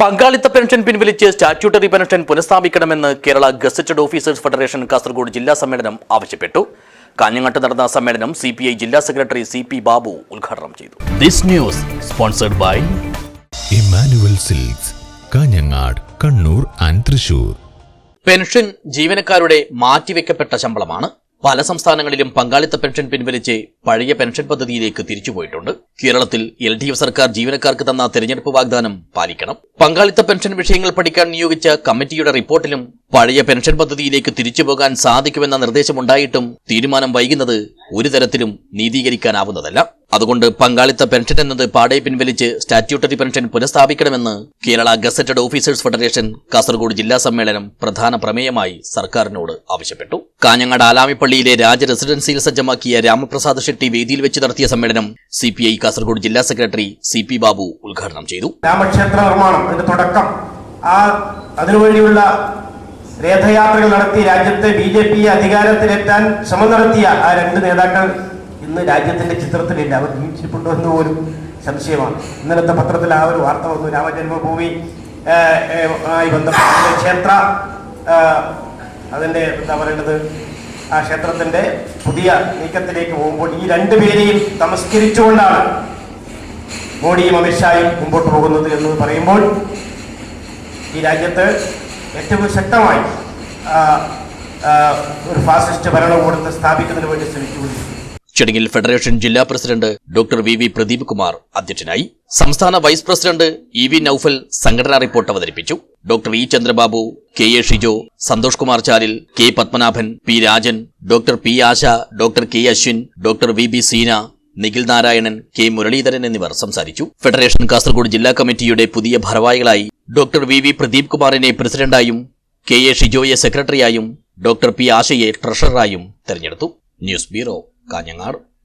പങ്കാളിത്ത പെൻഷൻ പിൻവലിച്ച് statutory pension പുനഃസ്ഥാപിക്കണമെന്ന് Kerala gazetted officers federation Kasaragod ജില്ലാ സമ്മേളനം ആവശ്യപ്പെട്ടു. കാഞ്ഞങ്ങാട്ട് നടന്ന സമ്മേളനം സി പി ഐ ജില്ലാ സെക്രട്ടറി സി പി ബാബു ഉദ്ഘാടനം ചെയ്തു. This news sponsored by Emmanuel Silks Kanhangad Kannur and Thrissur. Pension ജീവനക്കാരുടെ മാറ്റിവെക്കപ്പെട്ട ശമ്പളമാണ് പല സംസ്ഥാനങ്ങളിലും പങ്കാളിത്ത പെൻഷൻ പിൻവലിച്ച് പഴയ പെൻഷൻ പദ്ധതിയിലേക്ക് തിരിച്ചുപോയിട്ടുണ്ട് കേരളത്തിൽ എൽ ഡി എഫ് സർക്കാർ ജീവനക്കാർക്ക് തന്ന തെരഞ്ഞെടുപ്പ് വാഗ്ദാനം പാലിക്കണം. പങ്കാളിത്ത പെൻഷൻ വിഷയങ്ങൾ പഠിക്കാൻ നിയോഗിച്ച കമ്മിറ്റിയുടെ റിപ്പോർട്ടിലും പഴയ പെൻഷൻ പദ്ധതിയിലേക്ക് തിരിച്ചുപോകാൻ സാധിക്കുമെന്ന നിർദ്ദേശമുണ്ടായിട്ടും തീരുമാനം വൈകുന്നത് ഒരു തരത്തിലും നീതീകരിക്കാനാവുന്നതല്ല. അതുകൊണ്ട് പങ്കാളിത്ത പെൻഷൻ എന്നത് പാടെ പിൻവലിച്ച് statutory pension പുനഃസ്ഥാപിക്കണമെന്ന് Kerala gazetted officers federation Kasaragod ജില്ലാ സമ്മേളനം പ്രധാന പ്രമേയമായി സർക്കാരിനോട് ആവശ്യപ്പെട്ടു. കാഞ്ഞങ്ങാട് ആലാമിപ്പള്ളിയിലെ രാജ റെസിഡൻസിയിൽ സജ്ജമാക്കിയ രാമപ്രസാദ് ഷെട്ടി വേദിയിൽ വെച്ച് നടത്തിയ സമ്മേളനം സി കാസർഗോഡ് ജില്ലാ സെക്രട്ടറി സി പി ബാബു ഉദ്ഘാടനം ചെയ്തു. രാമക്ഷേത്ര നിർമ്മാണം തുടക്കം. ആ അതിനുവേണ്ടിയുള്ള രഥയാത്രകൾ നടത്തി രാജ്യത്തെ ബി ജെ പി അധികാരത്തിലെത്താൻ ശ്രമം നടത്തിയ ആ രണ്ട് നേതാക്കൾ ഇന്ന് രാജ്യത്തിന്റെ ചിത്രത്തിലില്ല അവർ ജീവിച്ചിട്ടുണ്ടോ എന്ന് പോലും സംശയമാണ്. ഇന്നലത്തെ പത്രത്തിൽ ആ ഒരു വാർത്ത വന്നു. രാമജന്മഭൂമി ആയി ബന്ധപ്പെട്ട ക്ഷേത്ര അതിന്റെ എന്താ പറയേണ്ടത് ആ ക്ഷേത്രത്തിന്റെ പുതിയ നീക്കത്തിലേക്ക് പോകുമ്പോൾ ഈ രണ്ടുപേരെയും തമസ്കരിച്ചുകൊണ്ടാണ് മോഡിയും അമിത്ഷായും മുമ്പോട്ട് പോകുന്നത് എന്ന് പറയുമ്പോൾ ഈ രാജ്യത്ത് ഏറ്റവും ശക്തമായി ഒരു ഫാസിസ്റ്റ് ഭരണകൂടത്തെ സ്ഥാപിക്കുന്നതിന് വേണ്ടി ശ്രമിച്ചുകൊണ്ടിരിക്കുന്നു. ചടങ്ങിൽ ഫെഡറേഷൻ ജില്ലാ president doctor V V Pradeep Kumar അധ്യക്ഷനായി. സംസ്ഥാന vice president E V Naufal സംഘടനാ റിപ്പോർട്ട് അവതരിപ്പിച്ചു. Doctor E Chandrababu K A Shijo Santhosh Kumar Chalil K Padmanabhan P Rajan doctor P Asha doctor K Ashwin doctor V B Seena Nikhil Narayanan K Muraleedharan എന്നിവർ സംസാരിച്ചു. Federation Kasaragod ജില്ലാ കമ്മിറ്റിയുടെ പുതിയ ഭാരവാഹികളായി doctor V V Pradeep കുമാറിനെ പ്രസിഡന്റായും K A ഷിജോയെ സെക്രട്ടറിയായും ഡോക്ടർ പി ആശയെ ട്രഷററായും തെരഞ്ഞെടുത്തു. News bureau Kanhangad